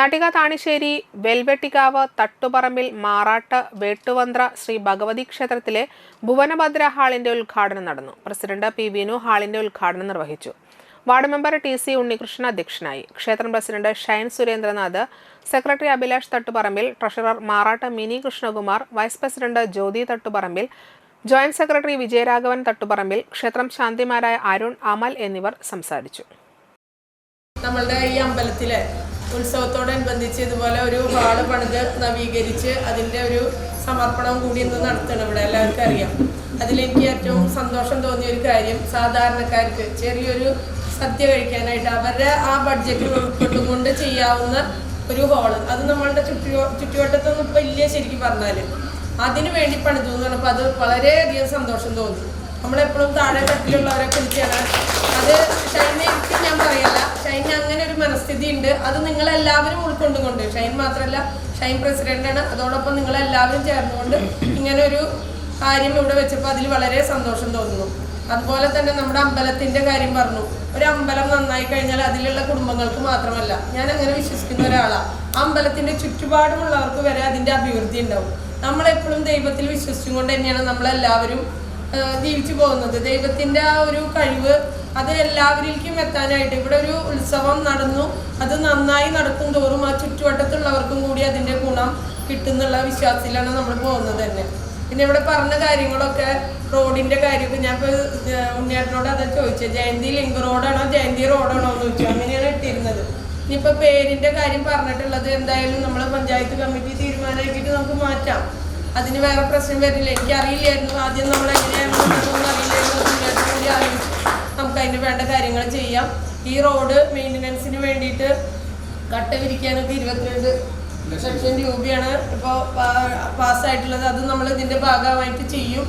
നാട്ടിക താണിശ്ശേരി വെൽവെട്ടിക്കാവ് തട്ടുപറമ്പിൽ മാറാട്ട് വേട്ടുവന്ത്ര ശ്രീ ഭഗവതി ക്ഷേത്രത്തിലെ ഭുവനഭദ്ര ഹാളിന്റെ ഉദ്ഘാടനം നടന്നു. പ്രസിഡന്റ് പി വിനു ഹാളിന്റെ ഉദ്ഘാടനം നിർവഹിച്ചു. Ward member T C Unnikrishnan അധ്യക്ഷനായി. ക്ഷേത്രം president Shine Surendranath secretary Abhilash Thattuparambil treasurer Marattu Mini Krishnakumar vice president Jyothi Thattuparambil joint secretary Vijayaraghavan Thattuparambil ക്ഷേത്രം ശാന്തിമാരായ അരുൺ അമൽ എന്നിവർ സംസാരിച്ചു. നമ്മളുടെ ഈ അമ്പലത്തിലെ ഉത്സവത്തോടനുബന്ധിച്ച് ഇതുപോലെ ഒരു ഹാൾ പണിത് നവീകരിച്ച് അതിന്റെ ഒരു സമർപ്പണം കൂടി ഇന്ന് നടത്തണം ഇവിടെ എല്ലാവർക്കും അറിയാം. അതിലെനിക്ക് ഏറ്റവും സന്തോഷം തോന്നിയ ഒരു കാര്യം സാധാരണക്കാർക്ക് ചെറിയൊരു സദ്യ കഴിക്കാനായിട്ട് അവരുടെ ആ ബഡ്ജറ്റിൽ ഉൾപ്പെട്ടുകൊണ്ട് ചെയ്യാവുന്ന ഒരു ഹാൾ അത് നമ്മളുടെ ചുറ്റു ചുറ്റുവട്ടത്തൊന്നും ഇപ്പം ഇല്ല ശരിക്കും പറഞ്ഞാൽ. അതിനു വേണ്ടി പണിതു എന്ന് പറഞ്ഞപ്പോൾ അത് വളരെയധികം സന്തോഷം തോന്നി. നമ്മളെപ്പോഴും താഴെ തട്ടിലുള്ളവരെ കുറിച്ചാണ് അത് ഷൈനയ്ക്ക് ഞാൻ പറയല്ല ഷൈൻ അങ്ങനെ ഒരു അത് നിങ്ങൾ നിങ്ങളെല്ലാവരും ഉൾക്കൊണ്ടുകൊണ്ട് ഷൈൻ മാത്രമല്ല ഷൈൻ പ്രസിഡന്റാണ് അതോടൊപ്പം നിങ്ങളെല്ലാവരും ചേർന്നുകൊണ്ട് ഇങ്ങനെ ഒരു കാര്യം ഇവിടെ വെച്ചപ്പോൾ അതിൽ വളരെ സന്തോഷം തോന്നുന്നു. അതുപോലെ തന്നെ നമ്മുടെ അമ്പലത്തിന്റെ കാര്യം പറഞ്ഞു. ഒരു അമ്പലം നന്നായി കഴിഞ്ഞാൽ അതിലുള്ള കുടുംബങ്ങൾക്ക് മാത്രമല്ല ഞാൻ അങ്ങനെ വിശ്വസിക്കുന്ന ഒരാളാണ് അമ്പലത്തിന്റെ ചുറ്റുപാടുമുള്ളവർക്ക് വരെ അതിന്റെ അഭിവൃദ്ധി ഉണ്ടാവും. നമ്മളെപ്പോഴും ദൈവത്തിൽ വിശ്വസിച്ചും കൊണ്ട് തന്നെയാണ് നമ്മളെല്ലാവരും ജീവിച്ചു പോകുന്നത്. ദൈവത്തിന്റെ ആ ഒരു കഴിവ് അത് എല്ലാവരിലേക്കും എത്താനായിട്ട് ഇവിടെ ഒരു ഉത്സവം നടന്നു. അത് നന്നായി നടക്കും തോറും ആ ചുറ്റുവട്ടത്തുള്ളവർക്കും കൂടി അതിന്റെ ഗുണം കിട്ടുന്നുള്ള വിശ്വാസത്തിലാണ് നമ്മൾ പോകുന്നത് തന്നെ. പിന്നെ ഇവിടെ പറഞ്ഞ കാര്യങ്ങളൊക്കെ റോഡിന്റെ കാര്യമൊക്കെ ഞാൻ ഇപ്പോൾ ഉണ്ണിയേട്ടനോട് അതാ ചോദിച്ചത് ജയന്തി ലിങ്ക് റോഡാണോ? ജയന്തി റോഡാണോ എന്ന് ചോദിച്ചു. അങ്ങനെയാണ് ഇട്ടിരുന്നത്. ഇനിയിപ്പോൾ പേരിന്റെ കാര്യം പറഞ്ഞിട്ടുള്ളത് എന്തായാലും നമ്മൾ പഞ്ചായത്ത് കമ്മിറ്റി തീരുമാനമാക്കിയിട്ട് നമുക്ക് മാറ്റാം. അതിന് വേറെ പ്രശ്നം വരില്ല. എനിക്ക് അറിയില്ലായിരുന്നു ആദ്യം നമ്മൾ അതിന് വേണ്ട കാര്യങ്ങൾ ചെയ്യാം. ഈ റോഡ് മെയിന്റനൻസിന് വേണ്ടിയിട്ട് കട്ട വിരിക്കാനൊക്കെ ഇരുപത്തിരണ്ട് ലക്ഷം രൂപയാണ് ഇപ്പോൾ പാസ്സായിട്ടുള്ളത് അത് നമ്മൾ ഇതിന്റെ ഭാഗമായിട്ട് ചെയ്യും.